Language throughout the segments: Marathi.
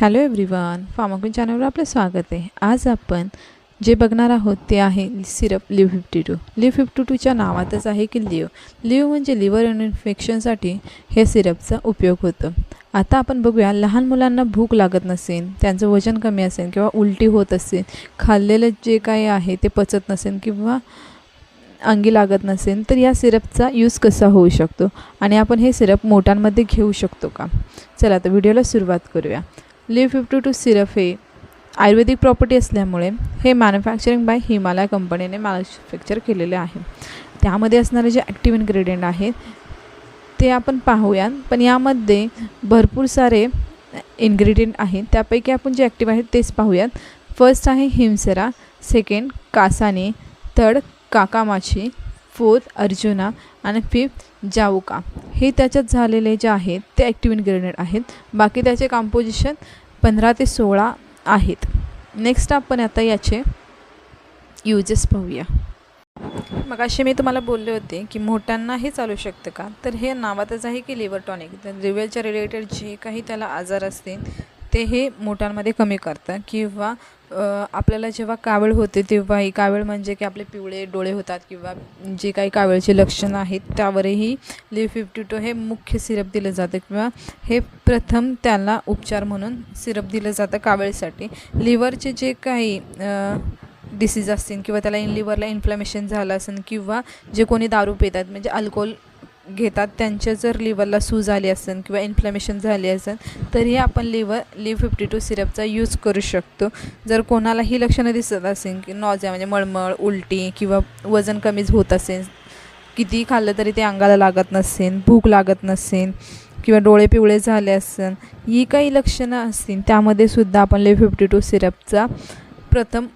हॅलो एव्हरीवन फार्माकुन चॅनलवर आपलं स्वागत आहे. आज आपण जे बघणार आहोत ते आहे syrup liv fifty two. Liv fifty टूच्या नावातच आहे की लिव्ह लिव्ह म्हणजे लिव्हर इन्फेक्शनसाठी हे सिरपचा उपयोग होतो. आता आपण बघूया लहान मुलांना भूक लागत नसेल त्यांचं वजन कमी असेल किंवा उलटी होत असेल खाल्लेलं जे काही आहे ते पचत नसेल किंवा अंगी लागत नसेल तर या सिरपचा यूज कसा होऊ शकतो? आणि आपण हे सिरप मोठ्यांमध्ये घेऊ शकतो का? चला तर व्हिडिओला सुरुवात करूया. लिव्ह फिफ्टी टू सिरप हे आयुर्वेदिक प्रॉपर्टी असल्यामुळे हे मॅन्युफॅक्चरिंग बाय हिमालय कंपनीने मॅन्युफॅक्चर केलेले आहे. त्यामध्ये असणारे जे ॲक्टिव्ह इन्ग्रेडियंट आहेत ते आपण पाहूया पण यामध्ये भरपूर सारे इन्ग्रेडियंट आहेत. त्यापैकी आपण जे ॲक्टिव्ह आहेत तेच पाहूयात. फर्स्ट आहे हिमसरा सेकंड कासाने थर्ड काकामाची फोर्थ अर्जुना आणि फिफ्थ जाऊका. हे त्याच्यात झालेले जे आहेत ते ॲक्टिव्ह इन्ग्रेडियंट आहेत. बाकी त्याचे कॉम्पोजिशन पंधरा ते सोळा आहेत. नेक्स्ट आपण आता याचे यूजेस पाहूया. मग असे मी तुम्हाला बोलले होते की मोठ्यांना हे चालू शकतं का? तर हे नावातच आहे की लिव्हर टॉनिक तर लिव्हरच्या रिलेटेड जे काही त्याला आजार असतील ते हे मोठ्यांमध्ये कमी करतं किंवा आपल्याला जेव्हा कावीळ होते तेव्हाही कावीळ म्हणजे की आपले पिवळे डोळे होतात किंवा जे काही कावीळचे लक्षणं आहेत त्यावरही लिव्ह फिफ्टी टू हे मुख्य सिरप दिलं जातं किंवा हे प्रथम त्याला उपचार म्हणून सिरप दिलं जातं कावीळसाठी. लिव्हरचे जे काही डिसीज असतील किंवा त्याला इन लिव्हरला इन्फ्लॅमेशन झालं असेल किंवा जे कोणी दारू पितात म्हणजे अल्कोहोल घेतात त्यांच्या जर लिव्हरला सूज आली असेल किंवा इन्फ्लमेशन झाली असेल तरी आपण लिव्हर लिव्ह फिफ्टी टू सिरपचा यूज करू शकतो. जर कोणालाही लक्षणं दिसत असेल की नॉझ्या म्हणजे मळमळ उलटी किंवा वजन कमीच होत असेल किती खाल्लं तरी ते अंगाला लागत नसेल भूक लागत नसेल किंवा डोळे पिवळे झाले असेल ही काही लक्षणं असतील त्यामध्ये सुद्धा आपण लिव्ह फिफ्टी टू सिरपचा प्रथम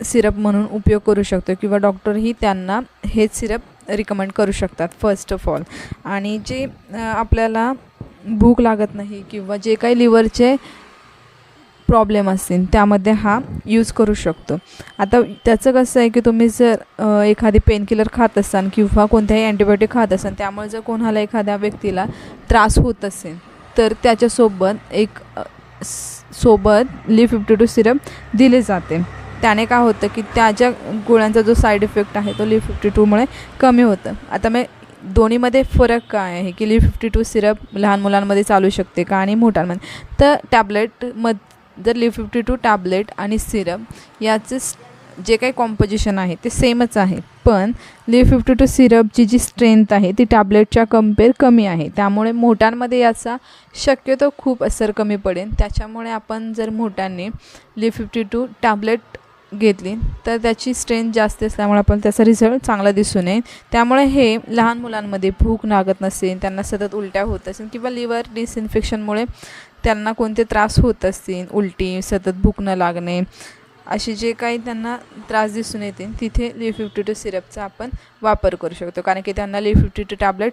सिरप म्हणून उपयोग करू शकतो किंवा डॉक्टरही त्यांना हेच सिरप रिकमेंड करू शकतात फर्स्ट ऑफ ऑल आणि जे आपल्याला भूक लागत नाही किंवा जे काही लिव्हरचे प्रॉब्लेम असतील त्यामध्ये हा यूज करू शकतो. आता त्याचं कसं आहे की तुम्ही जर एखादी पेनकिलर खात असाल किंवा कोणत्याही अँटीबायोटिक खात असाल त्यामुळे जर कोणाला एखाद्या व्यक्तीला त्रास होत असेल तर त्याच्यासोबत एक सोबत ली फिफ्टी टू सिरप दिले जाते. त्याने काय होतं की त्याच्या गोळ्यांचा जो साईड इफेक्ट आहे तो ली फिफ्टी टूमुळे कमी होतं. आता मी दोन्हीमध्ये फरक काय आहे की ली फिफ्टी टू सिरप लहान मुलांमध्ये चालू शकते का आणि मोठ्यांमध्ये? तर टॅबलेटमध जर ली फिफ्टी टू टॅबलेट आणि सिरप याचे जे काही कॉम्पोजिशन आहे ते सेमच आहे. पण ली फिफ्टी टू सिरपची जी स्ट्रेंथ आहे ती टॅबलेटच्या कंपेअर कमी आहे. त्यामुळे मोठ्यांमध्ये याचा शक्यतो खूप असर कमी पडेल. त्याच्यामुळे आपण जर मोठ्यांनी ली फिफ्टी टू टॅबलेट घेतली तर त्याची स्ट्रेंथ जास्त असल्यामुळे आपण त्याचा रिझल्ट चांगला दिसून येईल त्यामुळे हे लहान मुलांमध्ये भूक लागत नसेल त्यांना सतत उलट्या होत असेल किंवा लिव्हर डिसइन्फेक्शनमुळे त्यांना कोणते त्रास होत असतील उलटी सतत भूक न लागणे असे जे काही त्यांना त्रास दिसून येतील तिथे ली फिफ्टी टू सिरपचा आपण वापर करू शकतो. कारण की त्यांना ली फिफ्टी टू टॅबलेट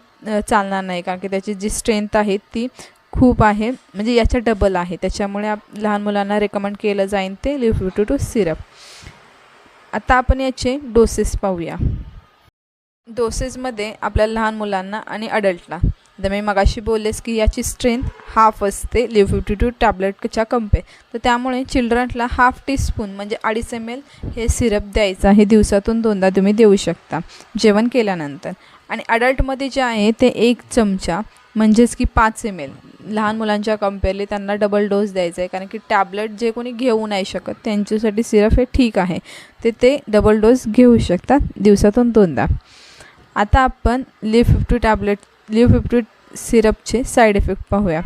चालणार नाही. कारण की त्याची जी स्ट्रेंथ आहे ती खूप आहे. म्हणजे याच्या डबल आहे. त्याच्यामुळे आप लहान मुलांना रेकमेंड केलं जाईल ते लिव्ह टू सिरप आता आपण याचे डोसेस पाहूया. डोसेसमध्ये आपल्या लहान मुलांना आणि अडल्टला तर मी मगाशी बोललेस की याची स्ट्रेंथ हाफ असते लिव्ह टू टॅबलेटच्या कंपे तर त्यामुळे चिल्ड्रनला हाफ टीस्पून म्हणजे अडीच एम एल हे सिरप द्यायचं आहे. दिवसातून दोनदा तुम्ही देऊ शकता. जेवण केल्यानंतर. आणि अडल्टमध्ये जे आहे ते एक चमचा म्हणजेच की पाच एम एल लहान मुलांच्या कंपेअरली त्यांना डबल डोस द्यायचा आहे कारण की टॅबलेट जे कोणी घेऊ नाही शकत त्यांच्यासाठी सिरप हे ठीक आहे. ते ते डबल डोस घेऊ शकतात दिवसातून दोनदा. आता आपण Liv fifty tablet Liv fifty सिरपचे side effect पाहूया.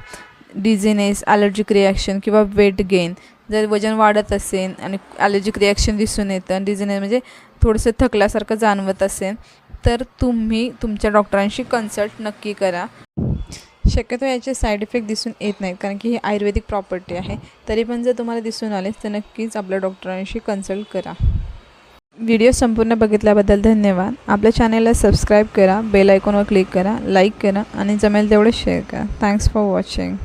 डिझिनेस ॲलर्जिक रिॲक्शन किंवा वेट गेन जर वजन वाढत असेल आणि ॲलर्जिक रिॲक्शन दिसून येतं डिझिनेस म्हणजे थोडंसं थकल्यासारखं जाणवत असेल तर तुम्ही तुमच्या डॉक्टरांशी कन्सल्ट नक्की करा. शक्यतो याचे साईड इफेक्ट दिसून येत नाहीत कारण की ही आयुर्वेदिक प्रॉपर्टी आहे. तरी पण जर तुम्हाला दिसून आले तर नक्कीच आपल्या डॉक्टरांशी कन्सल्ट करा. व्हिडिओ संपूर्ण बघितल्याबद्दल धन्यवाद. आपल्या चॅनलला सबस्क्राईब करा बेल आयकॉनवर क्लिक करा लाईक करा आणि जमेल तेवढं शेअर करा. Thanks for watching